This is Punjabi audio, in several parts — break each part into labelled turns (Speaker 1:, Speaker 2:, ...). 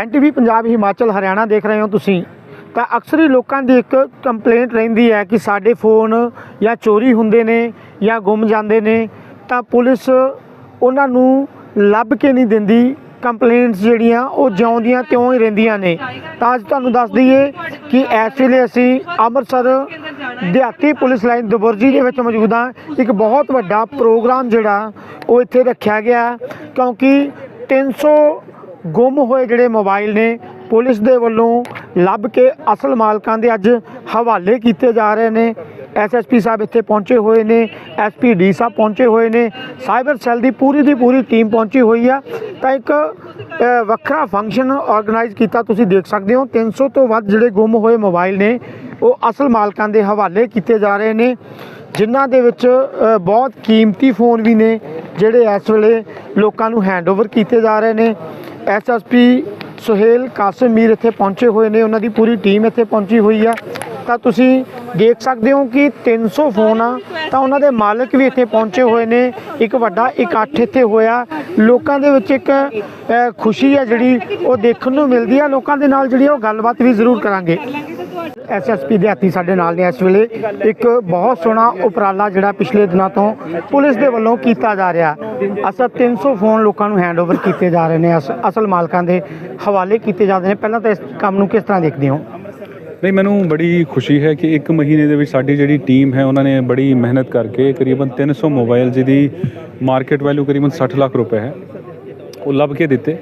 Speaker 1: ਐਨਟੀਵੀ ਪੰਜਾਬ ਹਿਮਾਚਲ ਹਰਿਆਣਾ ਦੇਖ ਰਹੇ ਹੋ ਤੁਸੀਂ, ਤਾਂ ਅਕਸਰ ਹੀ ਲੋਕਾਂ ਦੀ ਇੱਕ ਕੰਪਲੇਂਟ ਰਹਿੰਦੀ ਹੈ ਕਿ ਸਾਡੇ ਫੋਨ ਜਾਂ ਚੋਰੀ ਹੁੰਦੇ ਨੇ ਜਾਂ ਗੁੰਮ ਜਾਂਦੇ ਨੇ, ਤਾਂ ਪੁਲਿਸ ਉਹਨਾਂ ਨੂੰ ਲੱਭ ਕੇ ਨਹੀਂ ਦਿੰਦੀ ਕੰਪਲੇਂਟਸ ਜਿਹੜੀਆਂ ਉਹ ਜਿਉਂਦੀਆਂ ਤਿਉਂ ਹੀ ਰਹਿੰਦੀਆਂ ਨੇ। ਤਾਂ ਅੱਜ ਤੁਹਾਨੂੰ ਦੱਸ ਦਈਏ ਕਿ ਇਸ ਵੇਲੇ ਅਸੀਂ ਅੰਮ੍ਰਿਤਸਰ ਦਿਹਾਤੀ ਪੁਲਿਸ ਲਾਈਨ ਦੁਬਰਜੀ ਦੇ ਵਿੱਚ ਮੌਜੂਦ ਹਾਂ। ਇੱਕ ਬਹੁਤ ਵੱਡਾ ਪ੍ਰੋਗਰਾਮ ਜਿਹੜਾ ਉਹ ਇੱਥੇ ਰੱਖਿਆ ਗਿਆ, ਕਿਉਂਕਿ 300 ਗੁੰਮ ਹੋਏ ਜਿਹੜੇ ਮੋਬਾਈਲ ਨੇ, ਪੁਲਿਸ ਦੇ ਵੱਲੋਂ ਲੱਭ ਕੇ ਅਸਲ ਮਾਲਕਾਂ ਦੇ ਅੱਜ ਹਵਾਲੇ ਕੀਤੇ ਜਾ ਰਹੇ ਨੇ। ਐਸਐਸਪੀ ਸਾਹਿਬ ਇੱਥੇ ਪਹੁੰਚੇ ਹੋਏ ਨੇ ਐਸਪੀਡੀ ਸਾਹਿਬ ਪਹੁੰਚੇ ਹੋਏ ਨੇ, ਸਾਈਬਰ ਸੈੱਲ ਦੀ ਪੂਰੀ ਦੀ ਪੂਰੀ ਟੀਮ ਪਹੁੰਚੀ ਹੋਈ ਆ। ਤਾਂ ਇੱਕ ਵੱਖਰਾ ਫੰਕਸ਼ਨ ਆਰਗੇਨਾਈਜ਼ ਕੀਤਾ ਤੁਸੀਂ ਦੇਖ ਸਕਦੇ ਹੋ। 300 ਤੋਂ ਵੱਧ ਜਿਹੜੇ ਗੁੰਮ ਹੋਏ ਮੋਬਾਈਲ ਨੇ, ਉਹ ਅਸਲ ਮਾਲਕਾਂ ਦੇ ਹਵਾਲੇ ਕੀਤੇ ਜਾ ਰਹੇ ਨੇ, ਜਿਨ੍ਹਾਂ ਦੇ ਵਿੱਚ ਬਹੁਤ ਕੀਮਤੀ ਫੋਨ ਵੀ ਨੇ, ਜਿਹੜੇ ਇਸ ਵੇਲੇ ਲੋਕਾਂ ਨੂੰ ਹੈਂਡਓਵਰ ਕੀਤੇ ਜਾ ਰਹੇ ਨੇ। ਐਸਐਸਪੀ ਸੁਹੇਲ ਕਾਸਿਮ ਮੀਰ ਇੱਥੇ ਪਹੁੰਚੇ ਹੋਏ ਨੇ। ਉਹਨਾਂ ਦੀ ਪੂਰੀ ਟੀਮ ਇੱਥੇ ਪਹੁੰਚੀ ਹੋਈ ਆ। ਤਾਂ ਤੁਸੀਂ ਦੇਖ ਸਕਦੇ ਹੋ ਕਿ 300 ਫੋਨ ਆ। ਤਾਂ ਉਹਨਾਂ ਦੇ ਮਾਲਕ ਵੀ ਇੱਥੇ ਪਹੁੰਚੇ ਹੋਏ ਨੇ। ਇੱਕ ਵੱਡਾ ਇਕੱਠ ਇੱਥੇ ਹੋਇਆ। ਲੋਕਾਂ ਦੇ ਵਿੱਚ ਇੱਕ ਖੁਸ਼ੀ ਆ ਜਿਹੜੀ ਉਹ ਦੇਖਣ ਨੂੰ ਮਿਲਦੀ ਆ। ਲੋਕਾਂ ਦੇ ਨਾਲ ਜਿਹੜੀ ਉਹ ਗੱਲਬਾਤ ਵੀ ਜ਼ਰੂਰ ਕਰਾਂਗੇ। ਐਸਐਸਪੀ ਦੇ ਹੱਥੀ ਸਾਡੇ ਨਾਲ ਨੇ ਇਸ ਵੇਲੇ। ਇੱਕ ਬਹੁਤ ਸੋਹਣਾ ਉਪਰਾਲਾ ਜਿਹੜਾ ਪਿਛਲੇ ਦਿਨਾਂ ਤੋਂ ਪੁਲਿਸ ਦੇ ਵੱਲੋਂ ਕੀਤਾ ਜਾ ਰਿਹਾ। ਅਸਲ 300 ਫੋਨ ਲੋਕਾਂ ਨੂੰ ਹੈਂਡਓਵਰ ਕੀਤੇ ਜਾ ਰਹੇ ਨੇ। ਅਸਲ ਮਾਲਕਾਂ ਦੇ ਹਵਾਲੇ ਕੀਤੇ ਜਾਂਦੇ ਨੇ। ਪਹਿਲਾਂ ਤਾਂ ਇਸ ਕੰਮ ਨੂੰ ਕਿਸ ਤਰ੍ਹਾਂ ਦੇਖਦੇ ਹੋ?
Speaker 2: ਨਹੀਂ, ਮੈਨੂੰ ਬੜੀ ਖੁਸ਼ੀ ਹੈ ਕਿ ਇੱਕ ਮਹੀਨੇ ਦੇ ਵਿੱਚ ਸਾਡੀ ਜਿਹੜੀ ਟੀਮ ਹੈ, ਉਹਨਾਂ ਨੇ ਬੜੀ ਮਿਹਨਤ ਕਰਕੇ ਕਰੀਬਨ 300 ਮੋਬਾਈਲ ਜਿਹਦੀ ਮਾਰਕੀਟ ਵੈਲਿਊ ਕਰੀਬਨ 60 ਲੱਖ ਰੁਪਏ ਹੈ, ਉਹ ਲੱਭ ਕੇ ਦਿੱਤੇ।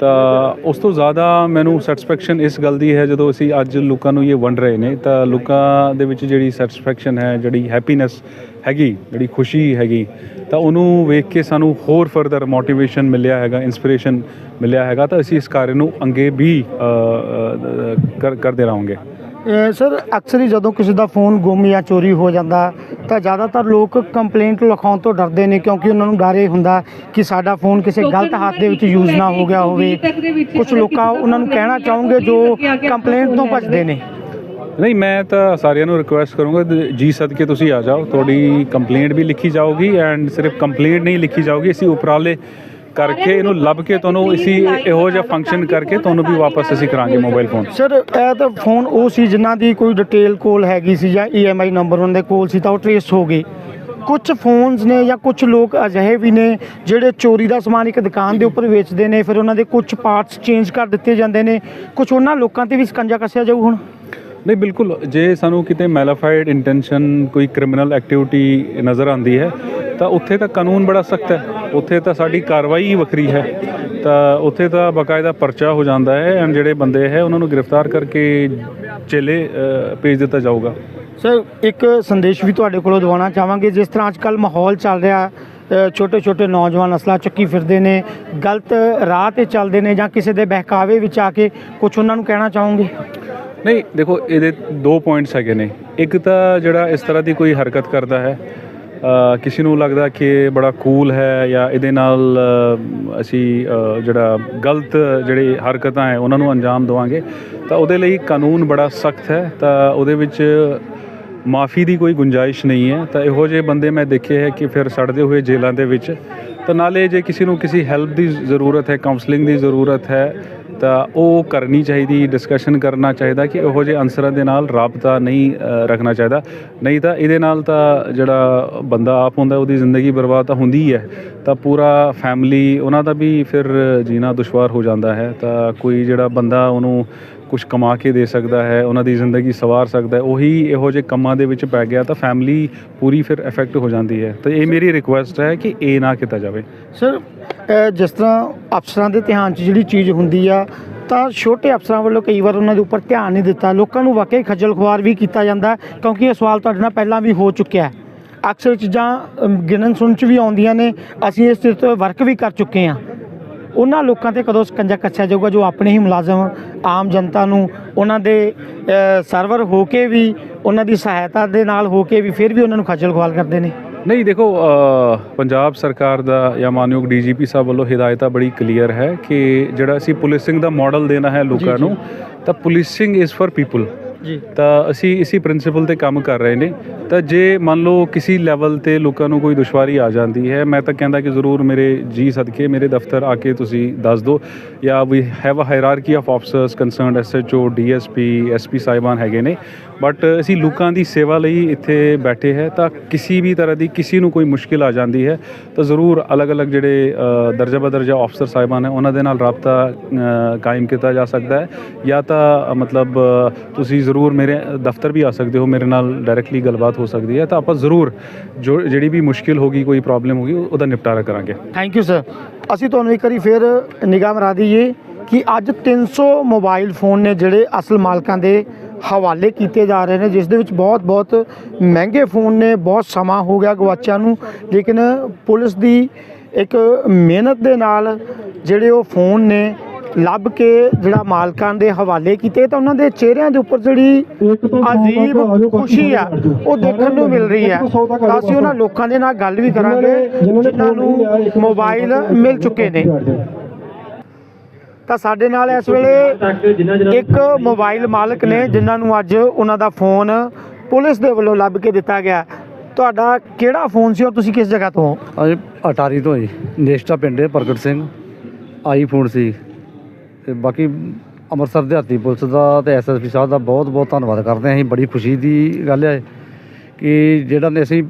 Speaker 2: ਤਾਂ ਉਸ ਤੋਂ ਜ਼ਿਆਦਾ ਮੈਨੂੰ ਸੈਟੀਸਫੈਕਸ਼ਨ ਇਸ ਗੱਲ ਦੀ ਹੈ ਜਦੋਂ ਅਸੀਂ ਅੱਜ ਲੋਕਾਂ ਨੂੰ ਇਹ ਵੰਡ ਰਹੇ ਨੇ, ਤਾਂ ਲੋਕਾਂ ਦੇ ਵਿੱਚ ਜਿਹੜੀ ਸੈਟੀਸਫੈਕਸ਼ਨ ਹੈ, ਜਿਹੜੀ ਹੈਪੀਨੈਸ ਹੈਗੀ, ਜਿਹੜੀ ਖੁਸ਼ੀ ਹੈਗੀ, ਤਾਂ ਉਹਨੂੰ ਵੇਖ ਕੇ ਸਾਨੂੰ ਹੋਰ ਫਰਦਰ ਮੋਟੀਵੇਸ਼ਨ ਮਿਲਿਆ ਹੈਗਾ ਇਨਸਪੀਰੇਸ਼ਨ ਮਿਲਿਆ ਹੈਗਾ, ਤਾਂ ਅਸੀਂ ਇਸ ਕਾਰਜ ਨੂੰ ਅੱਗੇ ਵੀ ਕਰਦੇ ਰਹਾਂਗੇ।
Speaker 1: ਸਰ, ਅਕਸਰ ਹੀ ਜਦੋਂ ਕਿਸੇ ਦਾ ਫੋਨ ਗੁੰਮ ਜਾਂ ਚੋਰੀ ਹੋ ਜਾਂਦਾ ਤਾਂ ਜ਼ਿਆਦਾਤਰ ਲੋਕ ਕੰਪਲੇਂਟ ਲਿਖਾਉਣ ਤੋਂ ਡਰਦੇ ਨੇ ਕਿਉਂਕਿ ਉਹਨਾਂ ਨੂੰ ਡਰ ਇਹ ਹੁੰਦਾ ਕਿ ਸਾਡਾ ਫੋਨ ਕਿਸੇ ਗਲਤ ਹੱਥ ਦੇ ਵਿੱਚ ਯੂਜ਼ ਨਾ ਹੋ ਗਿਆ ਹੋਵੇ। ਕੁਝ ਲੋਕਾਂ ਉਹਨਾਂ ਨੂੰ ਕਹਿਣਾ ਚਾਹੋਗੇ ਜੋ ਕੰਪਲੇਂਟ ਤੋਂ ਭੱਜਦੇ ਨੇ।
Speaker 2: ਨਹੀਂ ਮੈਂ ਤਾਂ ਸਾਰਿਆਂ ਨੂੰ ਰਿਕੁਐਸਟ ਕਰੂੰਗਾ ਜੀ ਸਦਕੇ ਤੁਸੀਂ ਆ ਜਾਓ। ਤੁਹਾਡੀ ਕੰਪਲੇਂਟ ਵੀ ਲਿਖੀ ਜਾਊਗੀ ਐਂਡ ਸਿਰਫ ਕੰਪਲੇਂਟ ਨਹੀਂ ਲਿਖੀ ਜਾਊਗੀ ਅਸੀਂ ਉਪਰਾਲੇ ਕਰਕੇ ਇਹਨੂੰ ਲੱਭ ਕੇ ਤੁਹਾਨੂੰ ਅਸੀਂ ਇਹੋ ਜਿਹਾ ਫੰਕਸ਼ਨ ਕਰਕੇ ਤੁਹਾਨੂੰ ਵੀ ਵਾਪਸ ਅਸੀਂ ਕਰਾਂਗੇ ਮੋਬਾਈਲ ਫੋਨ
Speaker 1: ਸਰ ਇਹ ਤਾਂ ਫੋਨ ਉਹ ਸੀ ਜਿਨ੍ਹਾਂ ਦੀ ਕੋਈ ਡਿਟੇਲ ਕੋਲ ਹੈਗੀ ਸੀ ਜਾਂ ਈਐਮਆਈ ਨੰਬਰ ਉਹਨਾਂ ਦੇ ਕੋਲ ਸੀ ਤਾਂ ਉਹ ਟਰੇਸ ਹੋ ਗਏ। ਕੁਝ ਫੋਨਸ ਨੇ ਜਾਂ ਕੁਝ ਲੋਕ ਅਜਿਹੇ ਵੀ ਨੇ ਜਿਹੜੇ ਚੋਰੀ ਦਾ ਸਮਾਨ ਇੱਕ ਦੁਕਾਨ ਦੇ ਉੱਪਰ ਵੇਚਦੇ ਨੇ ਫਿਰ ਉਹਨਾਂ ਦੇ ਕੁਝ ਪਾਰਟਸ ਚੇਂਜ ਕਰ ਦਿੱਤੇ ਜਾਂਦੇ ਨੇ। ਕੁਝ ਉਹਨਾਂ ਲੋਕਾਂ ਤੇ ਵੀ ਸਕੰਜਾ ਕੱਸਿਆ ਜਾਊ ਹੁਣ?
Speaker 2: ਨਹੀਂ ਬਿਲਕੁਲ। ਜੇ ਸਾਨੂੰ ਕਿਤੇ ਮੈਲਾਫਾਈਡ ਇੰਟੈਂਸ਼ਨ ਕੋਈ ਕ੍ਰਿਮੀਨਲ ਐਕਟੀਵਿਟੀ ਨਜ਼ਰ ਆਉਂਦੀ ਹੈ ਤਾਂ ਉੱਥੇ ਤਾਂ ਕਾਨੂੰਨ ਬੜਾ ਸਖਤ ਹੈ। ਉੱਥੇ ਤਾਂ ਸਾਡੀ ਕਾਰਵਾਈ ਹੀ ਵੱਖਰੀ ਹੈ। ਤਾਂ ਉੱਥੇ ਤਾਂ ਬਕਾਇਦਾ ਪਰਚਾ ਹੋ ਜਾਂਦਾ ਹੈ ਐਂਡ ਜਿਹੜੇ ਬੰਦੇ ਹੈ ਉਹਨਾਂ ਨੂੰ ਗ੍ਰਿਫਤਾਰ ਕਰਕੇ ਚੇਲੇ ਭੇਜ ਦਿੱਤਾ ਜਾਊਗਾ।
Speaker 1: ਸਰ ਇੱਕ ਸੰਦੇਸ਼ ਵੀ ਤੁਹਾਡੇ ਕੋਲੋਂ ਦਵਾਉਣਾ ਚਾਹਾਂਗੇ। ਜਿਸ ਤਰ੍ਹਾਂ ਅੱਜਕੱਲ ਮਾਹੌਲ ਚੱਲ ਰਿਹਾ ਛੋਟੇ ਛੋਟੇ ਨੌਜਵਾਨ ਅਸਲਾ ਚੱਕੀ ਫਿਰਦੇ ਨੇ ਗਲਤ ਰਾਹ ਤੇ ਚੱਲਦੇ ਨੇ ਜਾਂ ਕਿਸੇ ਦੇ ਬਹਿਕਾਵੇ ਵਿੱਚ ਆ ਕੇ ਕੁਝ ਉਹਨਾਂ ਨੂੰ ਕਹਿਣਾ ਚਾਹੋਗੇ?
Speaker 2: ਨਹੀਂ ਦੇਖੋ ਇਹਦੇ ਦੋ ਪੁਆਇੰਟਸ ਹੈਗੇ ਨੇ। ਇੱਕ ਤਾਂ ਜਿਹੜਾ ਇਸ ਤਰ੍ਹਾਂ ਦੀ ਕੋਈ ਹਰਕਤ ਕਰਦਾ ਹੈ ਕਿਸੇ ਨੂੰ ਲੱਗਦਾ ਕਿ ਬੜਾ ਕੂਲ ਹੈ ਜਾਂ ਇਹਦੇ ਨਾਲ ਅਸੀਂ ਜਿਹੜਾ ਗਲਤ ਜਿਹੜੇ ਹਰਕਤਾਂ ਹੈ, ਉਹਨਾਂ ਨੂੰ ਅੰਜਾਮ ਦੇਵਾਂਗੇ। ਤਾਂ ਉਹਦੇ ਲਈ ਕਾਨੂੰਨ ਬੜਾ ਸਖਤ ਹੈ, ਤਾਂ ਉਹਦੇ ਵਿੱਚ ਮਾਫੀ ਦੀ ਕੋਈ ਗੁੰਜਾਇਸ਼ ਨਹੀਂ ਹੈ। ਤਾਂ ਇਹੋ ਜਿਹੇ ਬੰਦੇ ਮੈਂ ਦੇਖੇ ਹੈ ਕਿ ਫਿਰ ਸੜਦੇ ਹੋਏ ਜੇਲ੍ਹਾਂ ਦੇ ਵਿੱਚ। ਤਾਂ ਨਾਲੇ ਜੇ ਕਿਸੇ ਨੂੰ ਕਿਸੇ ਹੈਲਪ ਦੀ ਜ਼ਰੂਰਤ ਹੈ ਕਾਉਂਸਲਿੰਗ ਦੀ ਜ਼ਰੂਰਤ ਹੈ ਤਾਂ ਉਹ ਕਰਨੀ ਚਾਹੀਦੀ ਡਿਸਕਸ਼ਨ ਕਰਨਾ ਚਾਹੀਦਾ ਕਿ ਇਹੋ ਜਿਹੇ ਅਨਸਰਾਂ ਦੇ ਨਾਲ ਰਾਬਤਾ ਨਹੀਂ ਰੱਖਣਾ ਚਾਹੀਦਾ। ਨਹੀਂ ਤਾਂ ਇਹਦੇ ਨਾਲ ਤਾਂ ਜਿਹੜਾ ਬੰਦਾ ਆਪ ਹੁੰਦਾ, ਉਹਦੀ ਜ਼ਿੰਦਗੀ ਬਰਬਾਦ ਤਾਂ ਹੁੰਦੀ ਹੈ ਤਾਂ ਪੂਰਾ ਫੈਮਿਲੀ ਉਹਨਾਂ ਦਾ ਵੀ ਫਿਰ ਜੀਣਾ ਦੁਸ਼ਵਾਰ ਹੋ ਜਾਂਦਾ ਹੈ। ਤਾਂ ਕੋਈ ਜਿਹੜਾ ਬੰਦਾ ਉਹਨੂੰ ਕੁਝ ਕਮਾ ਕੇ ਦੇ ਸਕਦਾ ਹੈ, ਉਹਨਾਂ ਦੀ ਜ਼ਿੰਦਗੀ ਸਵਾਰ ਸਕਦਾ ਹੈ, ਉਹੀ ਇਹੋ ਜਿਹੇ ਕੰਮਾਂ ਦੇ ਵਿੱਚ ਪੈ ਗਿਆ ਤਾਂ ਫੈਮਿਲੀ ਪੂਰੀ ਫਿਰ ਇਫੈਕਟ ਹੋ ਜਾਂਦੀ ਹੈ। ਤਾਂ ਇਹ ਮੇਰੀ ਰਿਕੁਐਸਟ ਹੈ ਕਿ ਇਹ ਨਾ ਕੀਤਾ ਜਾਵੇ।
Speaker 1: ਸਰ ਜਿਸ ਤਰ੍ਹਾਂ ਅਫਸਰਾਂ ਦੇ ਧਿਆਨ 'ਚ ਜਿਹੜੀ ਚੀਜ਼ ਹੁੰਦੀ ਆ, ਤਾਂ ਛੋਟੇ ਅਫਸਰਾਂ ਵੱਲੋਂ ਕਈ ਵਾਰ ਉਹਨਾਂ ਦੇ ਉੱਪਰ ਧਿਆਨ ਨਹੀਂ ਦਿੱਤਾ। ਲੋਕਾਂ ਨੂੰ ਵਾਕਈ ਖੱਜਲ ਖੁਆਰ ਵੀ ਕੀਤਾ ਜਾਂਦਾ, ਕਿਉਂਕਿ ਇਹ ਸਵਾਲ ਤੁਹਾਡੇ ਨਾਲ ਪਹਿਲਾਂ ਵੀ ਹੋ ਚੁੱਕਿਆ ਹੈ। ਅਕਸਰ ਚੀਜ਼ਾਂ ਗਿਣਨ ਸੁਣਨ 'ਚ ਵੀ ਆਉਂਦੀਆਂ ਨੇ, ਅਸੀਂ ਇਸ ਚੀਜ਼ ਤੋਂ ਵਰਕ ਵੀ ਕਰ ਚੁੱਕੇ ਹਾਂ। ਉਹਨਾਂ ਲੋਕਾਂ ਤੇ ਕਦੋਂ ਸਕੰਜਾ ਕੱਸਿਆ ਜਾਊਗਾ ਜੋ ਆਪਣੇ ਹੀ ਮੁਲਾਜ਼ਮ, ਆਮ ਜਨਤਾ ਨੂੰ, ਉਹਨਾਂ ਦੇ ਸਰਵਰ ਹੋ ਕੇ ਵੀ, ਉਹਨਾਂ ਦੀ ਸਹਾਇਤਾ ਦੇ ਨਾਲ ਹੋ ਕੇ ਵੀ, ਫਿਰ ਵੀ ਉਹਨਾਂ ਨੂੰ ਖੱਜਲ ਖੁਆਰ ਕਰਦੇ ਨੇ?
Speaker 2: ਨਹੀਂ ਦੇਖੋ ਪੰਜਾਬ ਸਰਕਾਰ ਦਾ ਜਾਂ ਮਾਨਯੋਗ ਡੀਜੀਪੀ ਸਾਹਿਬ ਵੱਲੋਂ ਹਦਾਇਤਾਂ ਬੜੀ ਕਲੀਅਰ ਹੈ ਕਿ ਜਿਹੜਾ ਅਸੀਂ ਪੁਲਿਸਿੰਗ ਦਾ ਮਾਡਲ ਦੇਣਾ ਹੈ ਲੋਕਾਂ ਨੂੰ ਤਾਂ ਪੁਲਿਸਿੰਗ ਇਜ਼ ਫॉर ਪੀਪਲ
Speaker 1: ਜੀ।
Speaker 2: ਤਾਂ ਅਸੀਂ ਇਸੇ ਪ੍ਰਿੰਸੀਪਲ ਤੇ ਕੰਮ ਕਰ ਰਹੇ ਨੇ। ਤਾਂ ਜੇ ਮੰਨ ਲਓ ਕਿਸੇ ਲੈਵਲ ਤੇ ਲੋਕਾਂ ਨੂੰ ਕੋਈ ਦੁਸ਼ਵਾਰੀ ਆ ਜਾਂਦੀ ਹੈ, ਮੈਂ ਤਾਂ ਕਹਿੰਦਾ ਕਿ ਜ਼ਰੂਰ ਮੇਰੇ ਜੀ ਸਦਕੇ, ਮੇਰੇ ਦਫ਼ਤਰ ਆ ਕੇ ਤੁਸੀਂ ਦੱਸ ਦਿਓ। ਜਾਂ we have a hierarchy of officers concerned SHO DSP SP ਸਾਹਿਬਾਨ ਹੈਗੇ ਨੇ। ਬਟ ਅਸੀਂ ਲੋਕਾਂ ਦੀ ਸੇਵਾ ਲਈ ਇੱਥੇ ਬੈਠੇ ਹੈ, ਤਾਂ ਕਿਸੇ ਵੀ ਤਰ੍ਹਾਂ ਦੀ ਕਿਸੇ ਨੂੰ ਕੋਈ ਮੁਸ਼ਕਿਲ ਆ ਜਾਂਦੀ ਹੈ, ਤਾਂ ਜ਼ਰੂਰ ਅਲੱਗ-ਅਲੱਗ ਜਿਹੜੇ ਦਰਜਾ ਬਦਰਜਾ ਅਫਸਰ ਸਾਹਿਬਾਨ ਹੈ, ਉਹਨਾਂ ਦੇ ਨਾਲ ਰਾਬਤਾ ਕਾਇਮ ਕੀਤਾ ਜਾ ਸਕਦਾ ਹੈ। ਜਾਂ ਤਾਂ ਮਤਲਬ ਤੁਸੀਂ ਜ਼ਰੂਰ ਮੇਰੇ, ਦਫ਼ਤਰ ਵੀ ਆ ਸਕਦੇ ਹੋ, ਮੇਰੇ ਨਾਲ ਡਾਇਰੈਕਟਲੀ ਗੱਲਬਾਤ ਹੋ ਸਕਦੀ ਹੈ, ਤਾਂ ਆਪਾਂ ਜ਼ਰੂਰ ਜੋ, ਜਿਹੜੀ ਵੀ ਮੁਸ਼ਕਿਲ ਹੋਗੀ ਕੋਈ ਪ੍ਰੋਬਲਮ ਹੋਗੀ ਉਹਦਾ ਨਿਪਟਾਰਾ ਕਰਾਂਗੇ।
Speaker 1: ਥੈਂਕ ਯੂ ਸਰ ਅਸੀਂ ਤੁਹਾਨੂੰ ਇੱਕ ਵਾਰੀ ਫਿਰ ਨਿਗਾਹ ਮਰਾ ਦਈਏ ਕਿ ਅੱਜ 300 ਮੋਬਾਈਲ ਫੋਨ ਨੇ ਜਿਹੜੇ ਅਸਲ ਮਾਲਕਾਂ ਦੇ ਹਵਾਲੇ ਕੀਤੇ ਜਾ ਰਹੇ ਨੇ, ਜਿਸ ਦੇ ਵਿੱਚ ਬਹੁਤ ਬਹੁਤ ਮਹਿੰਗੇ ਫੋਨ ਨੇ, ਬਹੁਤ ਸਮਾਂ ਹੋ ਗਿਆ ਗਵਾਚਿਆਂ ਨੂੰ, ਲੇਕਿਨ ਪੁਲਿਸ ਦੀ ਇੱਕ ਮਿਹਨਤ ਦੇ ਨਾਲ ਜਿਹੜੇ ਉਹ ਫੋਨ ਨੇ ਲੱਭ ਕੇ ਜਿਹੜਾ ਮਾਲਕਾਂ ਦੇ ਹਵਾਲੇ ਕੀਤੇ ਤਾਂ ਉਹਨਾਂ ਦੇ ਚਿਹਰਿਆਂ ਦੇ ਉੱਪਰ ਜਿਹੜੀ ਅਜੀਬ ਖੁਸ਼ੀ ਆ ਉਹ ਦੇਖਣ ਨੂੰ ਮਿਲ ਰਹੀ ਹੈ ਤਾਂ ਅਸੀਂ ਉਹਨਾਂ ਲੋਕਾਂ ਦੇ ਨਾਲ ਗੱਲ ਵੀ ਕਰਾਂਗੇ ਜਿਨ੍ਹਾਂ ਨੂੰ ਮੋਬਾਈਲ ਮਿਲ ਚੁੱਕੇ ਨੇ। ਤਾਂ ਸਾਡੇ ਨਾਲ ਇਸ ਵੇਲੇ ਇੱਕ ਮੋਬਾਈਲ ਮਾਲਕ ਨੇ ਜਿਨ੍ਹਾਂ ਨੂੰ ਅੱਜ ਉਹਨਾਂ ਦਾ ਫੋਨ ਪੁਲਿਸ ਦੇ ਵੱਲੋਂ ਲੱਭ ਕੇ ਦਿੱਤਾ ਗਿਆ। ਤੁਹਾਡਾ ਕਿਹੜਾ ਫੋਨ ਸੀ ਔਰ ਤੁਸੀਂ ਕਿਸ ਜਗ੍ਹਾ ਤੋਂ ਹੋ?
Speaker 3: ਅੱਜ ਅਟਾਰੀ ਤੋਂ ਜੀ ਨੇਸ਼ਟਾ ਪਿੰਡ ਹੈ ਪ੍ਰਗਟ ਸਿੰਘ। ਆਈਫੋਨ ਸੀ। ਤੇ ਬਾਕੀ ਅੰਮ੍ਰਿਤਸਰ ਦਿਹਾਤੀ ਪੁਲਿਸ ਦਾ ਤੇ ਐਸਐਸਪੀ ਸਾਹਿਬ ਦਾ ਬਹੁਤ ਬਹੁਤ ਧੰਨਵਾਦ ਕਰਦੇ ਹਾਂ। ਅਸੀਂ ਬੜੀ ਖੁਸ਼ੀ ਦੀ ਗੱਲ ਹੈ ਕਿ ਜਿਹੜਾ ਨੇ ਅਸੀਂ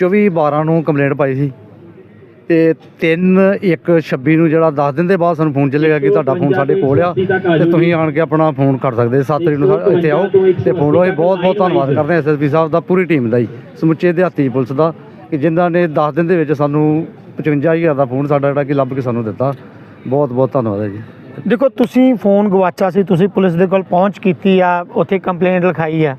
Speaker 3: 24 12 ਨੂੰ ਕੰਪਲੇਂਟ ਪਾਈ ਸੀ ਤੇ 3 1 26 ਨੂੰ ਜਿਹੜਾ 10 ਦਿਨ ਦੇ ਬਾਅਦ ਸਾਨੂੰ ਫੋਨ ਚੱਲੇਗਾ ਕਿ ਤੁਹਾਡਾ ਫੋਨ ਸਾਡੇ ਕੋਲ ਆ ਤੇ ਤੁਸੀਂ ਆਣ ਕੇ ਆਪਣਾ ਫੋਨ ਕਰ ਸਕਦੇ 7 ਤਰੀਕ ਨੂੰ ਇੱਥੇ ਆਓ ਤੇ ਫੋਨ ਲਓ। ਅਸੀਂ ਬਹੁਤ ਬਹੁਤ ਧੰਨਵਾਦ ਕਰਦੇ ਹਾਂ ਐਸਐਸਪੀ ਸਾਹਿਬ ਦਾ, ਪੂਰੀ ਟੀਮ ਦਾ ਜੀ ਸਮੁੱਚੇ ਦਿਹਾਤੀ ਪੁਲਿਸ ਦਾ ਕਿ ਜਿਨ੍ਹਾਂ ਨੇ 10 ਦਿਨ ਦੇ ਵਿੱਚ ਸਾਨੂੰ 55000 ਦਾ ਫੋਨ ਸਾਡਾ ਜਿਹੜਾ ਕਿ ਲੱਭ ਕੇ ਸਾਨੂੰ ਦਿੱਤਾ। ਬਹੁਤ ਬਹੁਤ ਧੰਨਵਾਦ ਹੈ ਜੀ।
Speaker 1: ਦੇਖੋ ਤੁਸੀਂ ਫੋਨ ਗਵਾਚਾ ਸੀ ਤੁਸੀਂ ਪੁਲਿਸ ਦੇ ਕੋਲ ਪਹੁੰਚ ਕੀਤੀ ਆ ਉੱਥੇ ਕੰਪਲੇਂਟ ਲਿਖਾਈ ਆ।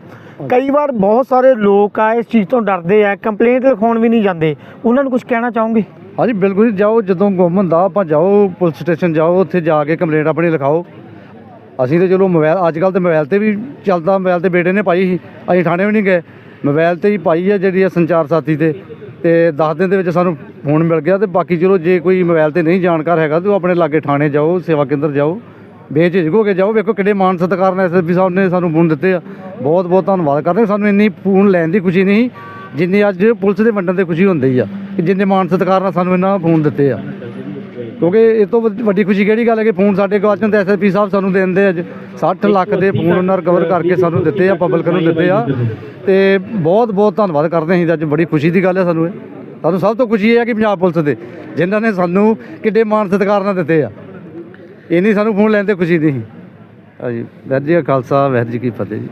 Speaker 1: ਕਈ ਵਾਰ ਬਹੁਤ ਸਾਰੇ ਲੋਕ ਆ ਇਸ ਚੀਜ਼ ਤੋਂ ਡਰਦੇ ਆ ਕੰਪਲੇਂਟ ਲਿਖਾਉਣ ਵੀ ਨਹੀਂ ਜਾਂਦੇ। ਉਹਨਾਂ ਨੂੰ ਕੁਝ ਕਹਿਣਾ ਚਾਹੋਗੇ?
Speaker 3: ਹਾਂਜੀ ਬਿਲਕੁਲ ਜੀ, ਜਾਓ ਜਦੋਂ ਗੁੰਮ ਹੁੰਦਾ ਆਪਾਂ ਜਾਓ ਪੁਲਿਸ ਸਟੇਸ਼ਨ ਜਾਓ ਉੱਥੇ ਜਾ ਕੇ ਕੰਪਲੇਂਟ ਆਪਣੀ ਲਿਖਾਓ। ਅਸੀਂ ਤੇ ਚਲੋ ਮੋਬਾਈਲ ਅੱਜ ਕੱਲ ਤੇ ਮੋਬਾਈਲ ਤੇ ਵੀ ਚੱਲਦਾ ਮੋਬਾਈਲ ਤੇ ਬੇਟੇ ਨੇ ਪਾਈ ਸੀ ਅਸੀਂ ਥਾਣੇ ਵੀ ਨਹੀਂ ਗਏ। ਮੋਬਾਈਲ ਤੇ ਹੀ ਪਾਈ ਹੈ ਜਿਹੜੀ ਆ ਸੰਚਾਰ ਸਾਥੀ ਤੇ। ਤੇ 10 ਦਿਨ ਦੇ ਵਿੱਚ ਸਾਨੂੰ ਫੋਨ ਮਿਲ ਗਿਆ ਤੇ ਬਾਕੀ ਚਲੋ ਜੇ ਕੋਈ ਮੋਬਾਈਲ ਤੇ ਨਹੀਂ ਜਾਣਕਾਰ ਹੈਗਾ ਤੇ ਉਹ ਆਪਣੇ ਲਾਗੇ ਥਾਣੇ ਜਾਓ, ਸੇਵਾ ਕੇਂਦਰ ਜਾਓ, ਬੇਝਿਜਕ ਹੋ ਕੇ ਜਾਓ, ਵੇਖੋ ਕਿੱਡੇ ਮਾਨ ਸਤਿਕਾਰ ਨਾਲ ਐਸਐਸਪੀ ਸਾਹਿਬ ਨੇ ਸਾਨੂੰ ਫੋਨ ਦਿੱਤੇ ਆ। ਬਹੁਤ ਬਹੁਤ ਧੰਨਵਾਦ ਕਰਦੇ ਸਾਨੂੰ ਇੰਨੀ ਫੋਨ ਲੈਣ ਦੀ ਖੁਸ਼ੀ ਨਹੀਂ, ਜਿੰਨੀ ਅੱਜ ਪੁਲਿਸ ਦੇ ਵੰਡਣ 'ਤੇ ਖੁਸ਼ੀ ਹੁੰਦੀ ਆ, ਕਿ ਜਿੰਨੇ ਮਾਨ ਸਤਿਕਾਰ ਨਾਲ ਸਾਨੂੰ ਇਹਨਾਂ ਫੋਨ ਦਿੱਤੇ ਆ। ਕਿਉਂਕਿ ਇਹ ਤੋਂ ਵੱਡ- ਵੱਡੀ ਖੁਸ਼ੀ ਕਿਹੜੀ ਗੱਲ ਹੈ ਕਿ ਫੋਨ ਸਾਡੇ ਗਵਾਚਣ ਤੇ ਐਸਐਸਪੀ ਸਾਹਿਬ ਸਾਨੂੰ ਦੇ ਦਿੰਦੇ ਅੱਜ 60 ਲੱਖ ਦੇ ਫੋਨ ਉਹਨਾਂ ਰਿਕਵਰ ਕਰਕੇ ਸਾਨੂੰ ਦਿੱਤੇ ਆ ਪਬਲਿਕ ਨੂੰ ਦਿੱਤੇ ਆ। ਤੇ ਬਹੁਤ ਬਹੁਤ ਧੰਨਵਾਦ ਕਰਦੇ ਹਾਂ ਅੱਜ ਬੜੀ ਖੁਸ਼ੀ ਦੀ ਗੱਲ ਹੈ ਸਾਨੂੰ ਇਹ। ਸਾਨੂੰ ਸਭ ਤੋਂ ਖੁਸ਼ੀ ਇਹ ਹੈ ਕਿ ਪੰਜਾਬ ਪੁਲਿਸ ਦੇ ਜਿਨ੍ਹਾਂ ਨੇ ਸਾਨੂੰ ਕਿੱਡੇ ਮਾਣ ਸਤਿਕਾਰ ਨਾਲ ਦਿੱਤੇ ਆ। ਇੰਨੀ ਸਾਨੂੰ ਫੋਨ ਲੈਣ ਤੇ ਖੁਸ਼ੀ ਨਹੀਂ ਹਾਂਜੀ ਵੈਰ ਜੀ ਖਾਲਸਾ ਵੈਰ ਜੀ ਕੀ ਫਤਿਹ ਜੀ।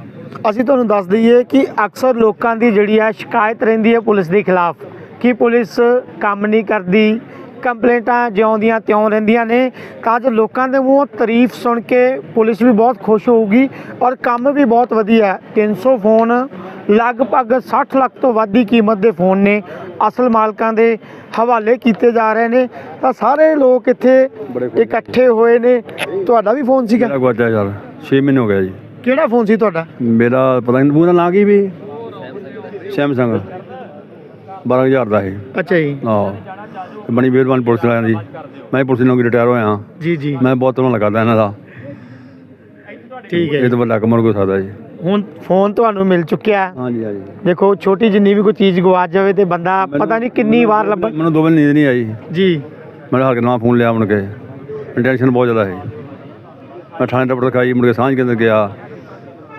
Speaker 1: ਅਸੀਂ ਤੁਹਾਨੂੰ ਦੱਸ ਦਈਏ ਕਿ ਅਕਸਰ ਲੋਕਾਂ ਦੀ ਜਿਹੜੀ ਆ ਸ਼ਿਕਾਇਤ ਰਹਿੰਦੀ ਹੈ ਪੁਲਿਸ ਦੇ ਖਿਲਾਫ ਕਿ ਪੁਲਿਸ ਕੰਮ ਨਹੀਂ ਕਰਦੀ ਕੰਪਲੇਂਟਾਂ ਜਿਉਂ ਦੀਆਂ ਤਿਉਂ ਰਹਿੰਦੀਆਂ ਨੇ ਤਾਂ ਜੋ ਲੋਕਾਂ ਦੇ ਮੂੰਹੋਂ ਤਾਰੀਫ ਸੁਣ ਕੇ ਪੁਲਿਸ ਵੀ ਬਹੁਤ ਖੁਸ਼ ਹੋਊਗੀ ਔਰ ਕੰਮ ਵੀ ਬਹੁਤ ਵਧੀਆ ਹੈ। 300 ਫੋਨ ਲਗਭਗ 60 ਲੱਖ ਤੋਂ ਵੱਧ ਦੀ ਕੀਮਤ ਦੇ ਫੋਨ ਨੇ। ਅਸਲ ਮਾਲਕਾਂ ਦੇ ਹਵਾਲੇ ਕੀਤੇ ਜਾ ਰਹੇ ਨੇ। ਤਾਂ ਸਾਰੇ ਲੋਕ ਇੱਥੇ ਇਕੱਠੇ ਹੋਏ ਨੇ। ਤੁਹਾਡਾ ਵੀ ਫੋਨ ਸੀਗਾ?
Speaker 4: ਮੇਰਾ ਗਵਾਚਾ ਯਾਰ 6 ਮਹੀਨੇ ਹੋ ਗਏ ਜੀ।
Speaker 1: ਕਿਹੜਾ ਫੋਨ ਸੀ ਤੁਹਾਡਾ?
Speaker 4: ਮੇਰਾ ਪਤਾ ਨਹੀਂ ਉਹਦਾ ਨਾਂ ਕੀ ਵੀ ਸੈਮਸੰਗ। 12000 ਦਾ ਹੈ
Speaker 1: ਅੱਛਾ ਜੀ।
Speaker 4: ਆਹ ਬੜੀ ਮਿਹਰਬਾਨੀ ਪੁਲਿਸ ਵਾਲਿਆਂ ਦੀ। ਮੈਂ ਪੁਲਿਸ ਨੌਕਰੀ ਰਿਟਾਇਰ ਹੋਇਆ।
Speaker 1: ਜੀ ਜੀ।
Speaker 4: ਮੈਂ ਬਹੁਤ ਧੰਨਵਾਦ ਕਰਦਾ ਇਹਨਾਂ ਦਾ।
Speaker 1: ਠੀਕ ਹੈ
Speaker 4: ਇਹ। ਤੋਂ ਵੱਡਾ ਕੰਮ ਹੋ ਸਕਦਾ ਜੀ।
Speaker 1: ਹੁਣ ਫੋਨ ਤੁਹਾਨੂੰ ਮਿਲ ਚੁੱਕਿਆ।
Speaker 4: ਹਾਂਜੀ ਹਾਂਜੀ।
Speaker 1: ਦੇਖੋ ਛੋਟੀ ਜਿੰਨੀ ਵੀ ਕੋਈ ਚੀਜ਼ ਗਵਾਚ ਜਾਵੇ ਤੇ ਬੰਦਾ ਪਤਾ ਨਹੀਂ ਕਿੰਨੀ ਵਾਰ ਲੱਭ
Speaker 4: ਮੈਨੂੰ ਦੋ ਦਿਨ ਨੀਂਦ ਨਹੀਂ ਆਈ।
Speaker 1: ਜੀ।
Speaker 4: ਮੈਂ ਹਰ ਕੇ ਨਵਾਂ ਫੋਨ ਲਿਆ ਮੁੜ ਕੇ। ਟੈਨਸ਼ਨ ਬਹੁਤ ਜ਼ਿਆਦਾ ਹੈ ਮੈਂ ਥਾਣੇ ਰਿਪੋਰਟ ਦਿਖਾਈ ਮੁੜ ਕੇ ਸਾਂਝ ਕੇਂਦਰ ਗਿਆ।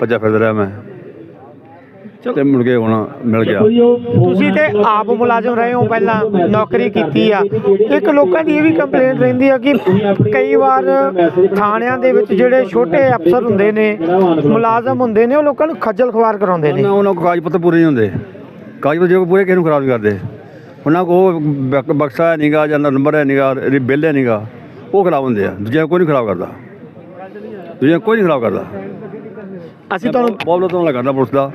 Speaker 4: ਭੱਜਾ ਫਿਰਦਾ ਰਿਹਾ ਮੈਂ। ਤੇ ਮੁੜ ਕੇ ਹੁਣ ਮਿਲ ਗਿਆ।
Speaker 1: ਤੁਸੀਂ ਤੇ ਆਪ ਮੁਲਾਜ਼ਮ ਰਹੇ ਹੋ ਪਹਿਲਾਂ ਨੌਕਰੀ ਕੀਤੀ ਆ। ਇੱਕ ਲੋਕਾਂ ਦੀ ਇਹ ਵੀ ਕੰਪਲੇਂਟ ਰਹਿੰਦੀ ਆ ਕਿ ਕਈ ਵਾਰ ਥਾਣਿਆਂ ਦੇ ਵਿੱਚ ਜਿਹੜੇ ਛੋਟੇ ਅਫਸਰ ਹੁੰਦੇ ਨੇ ਮੁਲਾਜ਼ਮ ਹੁੰਦੇ ਨੇ ਉਹ ਲੋਕਾਂ ਨੂੰ ਖੱਜਲ ਖਵਾਰ ਕਰਾਉਂਦੇ ਨੇ।
Speaker 4: ਉਹਨਾਂ ਕੋਲ ਕਾਗਜ਼ ਪੱਤਰ ਪੂਰੇ ਨਹੀਂ ਹੁੰਦੇ। ਕਾਗਜ਼ ਪੱਤਰ ਜੇ ਪੂਰੇ ਕਿਸੇ ਨੂੰ ਖਰਾਬ ਨਹੀਂ ਕਰਦੇ। ਉਹਨਾਂ ਕੋਲ ਬਕ- ਬਕਸਾ ਹੈ ਨਹੀਂਗਾ ਜਾਂ ਨੰਬਰ ਹੈ ਨਹੀਂਗਾ ਬਿੱਲ ਹੈ ਨਹੀਂਗਾ ਉਹ ਖਰਾਬ ਹੁੰਦੇ ਆ। ਦੂਜਿਆਂ ਕੋਈ ਨਹੀਂ ਖਰਾਬ ਕਰਦਾ। ਦੂਜਿਆਂ ਕੋਈ ਨਹੀਂ ਖਰਾਬ ਕਰਦਾ।
Speaker 1: ਅਸੀਂ ਤੁਹਾਨੂੰ
Speaker 4: ਬਹੁਤ ਬਹੁਤ ਧੰਨਵਾਦ ਕਰਦਾ ਪੁਲਿਸ ਦਾ।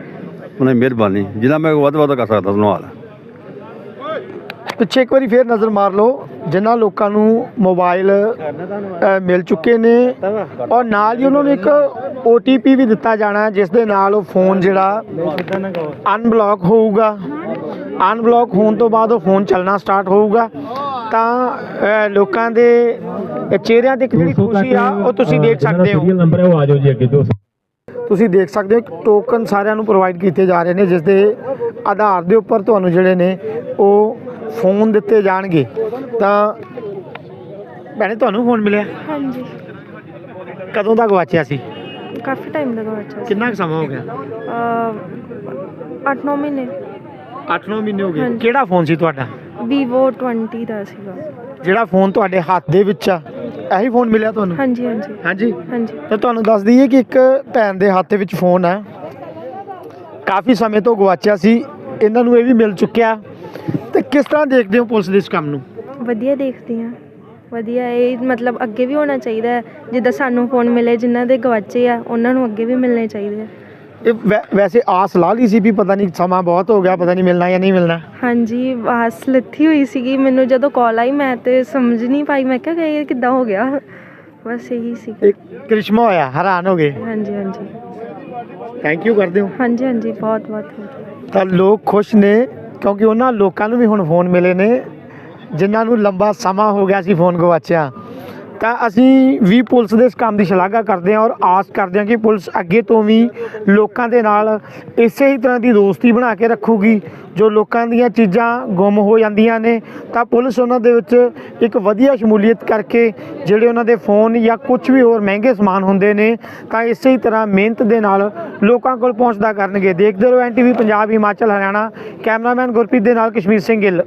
Speaker 4: ਉਹਨਾਂ ਦੀ ਮਿਹਰਬਾਨੀ ਜਿੰਨਾ ਮੈਂ ਵੱਧ ਵੱਧ ਕਰ ਸਕਦਾ ਧੰਨਵਾਦ।
Speaker 1: ਪਿੱਛੇ ਇੱਕ ਵਾਰੀ ਫੇਰ ਨਜ਼ਰ ਮਾਰ ਲਓ ਜਿਨ੍ਹਾਂ ਲੋਕਾਂ ਨੂੰ ਮੋਬਾਈਲ ਮਿਲ ਚੁੱਕੇ ਨੇ ਔਰ ਨਾਲ ਹੀ ਉਹਨਾਂ ਨੂੰ ਇੱਕ OTP ਵੀ ਦਿੱਤਾ ਜਾਣਾ ਜਿਸ ਦੇ ਨਾਲ ਉਹ ਫੋਨ ਜਿਹੜਾ ਅਨਬਲੌਕ ਹੋਊਗਾ। ਅਨਬਲੌਕ ਹੋਣ ਤੋਂ ਬਾਅਦ ਉਹ ਫੋਨ ਚੱਲਣਾ ਸਟਾਰਟ ਹੋਊਗਾ। ਤਾਂ ਲੋਕਾਂ ਦੇ ਚਿਹਰਿਆਂ ਤੇ ਇੱਕ ਜਿਹੜੀ ਖੁਸ਼ੀ ਆ ਉਹ ਤੁਸੀਂ ਦੇਖ ਸਕਦੇ ਹੋ।
Speaker 5: ਨੰਬਰ ਹੈ ਉਹ ਆ ਜਾਓ ਜੀ ਅੱਗੇ ਦੋ
Speaker 1: ਤੁਸੀਂ ਦੇਖ ਸਕਦੇ ਹੋ ਟੋਕਨ ਸਾਰਿਆਂ ਨੂੰ ਪ੍ਰੋਵਾਈਡ ਕੀਤੇ ਜਾ ਰਹੇ ਨੇ ਜਿਸ ਦੇ ਆਧਾਰ ਦੇ ਉੱਪਰ ਤੁਹਾਨੂੰ ਜਿਹੜੇ ਨੇ ਉਹ ਫੋਨ ਦਿੱਤੇ ਜਾਣਗੇ। ਤਾਂ ਭੈਣੇ ਤੁਹਾਨੂੰ ਫੋਨ ਮਿਲਿਆ?
Speaker 5: ਹਾਂਜੀ।
Speaker 1: ਕਦੋਂ ਦਾ ਗਵਾਚਿਆ ਸੀ?
Speaker 5: ਕਾਫੀ ਟਾਈਮ ਦਾ ਗਵਾਚਾ ਸੀ।
Speaker 1: ਕਿੰਨਾ ਕੁ ਸਮਾਂ ਹੋ ਗਿਆ?
Speaker 5: ਅ 8-9 ਮਹੀਨੇ।
Speaker 1: 8-9 ਮਹੀਨੇ ਹੋ ਗਏ।
Speaker 5: ਹਾਂਜੀ।
Speaker 1: ਕਿਹੜਾ ਫੋਨ ਸੀ ਤੁਹਾਡਾ?
Speaker 5: Vivo 20 ਦਾ ਸੀਗਾ।
Speaker 1: ਜਿਹੜਾ ਫੋਨ ਤੁਹਾਡੇ ਹੱਥ ਦੇ ਵਿੱਚ ਆ। ਇਹੀ ਫੋਨ ਮਿਲਿਆ ਤੁਹਾਨੂੰ?
Speaker 5: ਹਾਂਜੀ ਹਾਂਜੀ।
Speaker 1: ਹਾਂਜੀ?
Speaker 5: ਹਾਂਜੀ।
Speaker 1: ਤਾਂ ਤੁਹਾਨੂੰ ਦੱਸ ਦਈਏ ਕਿ ਇੱਕ ਭੈਣ ਦੇ ਹੱਥ ਵਿੱਚ ਫੋਨ ਹੈ ਕਾਫੀ ਸਮੇਂ ਤੋਂ ਗਵਾਚਿਆ ਸੀ। ਇਹਨਾਂ ਨੂੰ ਇਹ ਵੀ ਮਿਲ ਚੁੱਕਿਆ। ਤੇ ਕਿਸ ਤਰ੍ਹਾਂ ਦੇਖਦੇ ਹੋ ਪੁਲਿਸ ਦੇ ਇਸ ਕੰਮ ਨੂੰ?
Speaker 5: ਵਧੀਆ ਦੇਖਦੀ ਹਾਂ। ਵਧੀਆ ਇਹ ਮਤਲਬ ਅੱਗੇ ਵੀ ਹੋਣਾ ਚਾਹੀਦਾ ਹੈ। ਜਿੱਦਾਂ ਸਾਨੂੰ ਫੋਨ ਮਿਲੇ ਜਿਨ੍ਹਾਂ ਦੇ ਗਵਾਚੇ ਆ ਉਹਨਾਂ ਨੂੰ ਅੱਗੇ ਵੀ ਮਿਲਣੇ ਚਾਹੀਦੇ ਆ।
Speaker 1: ਇਹ ਵੈ- ਵੈਸੇ ਆਸ ਲਾ ਲਈ ਸੀ ਵੀ ਪਤਾ ਨਹੀਂ ਸਮਾਂ ਬਹੁਤ ਹੋ ਗਿਆ ਪਤਾ ਨਹੀਂ ਮਿਲਣਾ ਜਾਂ ਨਹੀਂ ਮਿਲਣਾ।
Speaker 5: ਹਾਂਜੀ ਆਸ ਲੱਥੀ ਹੋਈ ਸੀਗੀ। ਮੈਨੂੰ ਜਦੋਂ ਕਾਲ ਆਈ ਮੈਂ ਤੇ ਸਮਝ ਨਹੀਂ ਪਾਈ। ਮੈਂ ਕਿਹਾ ਕਿ ਇਹ ਕਿੱਦਾਂ ਹੋ ਗਿਆ? ਬਸ ਇਹੀ ਸੀ।
Speaker 1: ਇੱਕ ਕ੍ਰਿਸ਼ਮਾ ਹੋਇਆ ਹੈਰਾਨ ਹੋ ਗਏ।
Speaker 5: ਹਾਂਜੀ ਹਾਂਜੀ।
Speaker 1: ਥੈਂਕ ਯੂ ਕਰਦੇ ਹੋ।
Speaker 5: ਹਾਂਜੀ ਹਾਂਜੀ ਬਹੁਤ ਬਹੁਤ thank you।
Speaker 1: ਤਾਂ ਲੋਕ ਖੁਸ਼ ਨੇ ਕਿਉਂਕਿ ਉਹਨਾਂ ਲੋਕਾਂ ਨੂੰ ਵੀ ਹੁਣ ਫੋਨ ਮਿਲੇ ਨੇ ਜਿਨ੍ਹਾਂ ਨੂੰ ਲੰਬਾ ਸਮਾਂ ਹੋ ਗਿਆ ਸੀ ਫੋਨ ਗਵਾਚਿਆ ਤਾਂ ਅਸੀਂ ਵੀ ਪੁਲਿਸ ਦੇ ਇਸ ਕੰਮ ਦੀ ਸ਼ਲਾਘਾ ਕਰਦੇ ਹਾਂ ਔਰ ਆਸ ਕਰਦੇ ਹਾਂ ਕਿ ਪੁਲਿਸ ਅੱਗੇ ਤੋਂ ਵੀ ਲੋਕਾਂ ਦੇ ਨਾਲ ਇਸੇ ਹੀ ਤਰ੍ਹਾਂ ਦੀ ਦੋਸਤੀ ਬਣਾ ਕੇ ਰੱਖੂਗੀ। ਜੋ ਲੋਕਾਂ ਦੀਆਂ ਚੀਜ਼ਾਂ ਗੁੰਮ ਹੋ ਜਾਂਦੀਆਂ ਨੇ, ਤਾਂ ਪੁਲਿਸ ਉਹਨਾਂ ਦੇ ਵਿੱਚ ਇੱਕ ਵਧੀਆ ਸ਼ਮੂਲੀਅਤ ਕਰਕੇ ਜਿਹੜੇ ਉਹਨਾਂ ਦੇ ਫੋਨ ਜਾਂ ਕੁਝ ਵੀ ਹੋਰ ਮਹਿੰਗੇ ਸਮਾਨ ਹੁੰਦੇ ਨੇ, ਤਾਂ ਇਸੇ ਹੀ ਤਰ੍ਹਾਂ ਮਿਹਨਤ ਦੇ ਨਾਲ ਲੋਕਾਂ ਕੋਲ ਪਹੁੰਚਦਾ ਕਰਨਗੇ। ਦੇਖਦੇ ਰਹੋ ਐਨਟੀਵੀ ਪੰਜਾਬ, ਹਿਮਾਚਲ, ਹਰਿਆਣਾ। ਕੈਮਰਾਮੈਨ ਗੁਰਪ੍ਰੀਤ ਦੇ ਨਾਲ ਕਸ਼ਮੀਰ ਸਿੰਘ ਗਿੱਲ।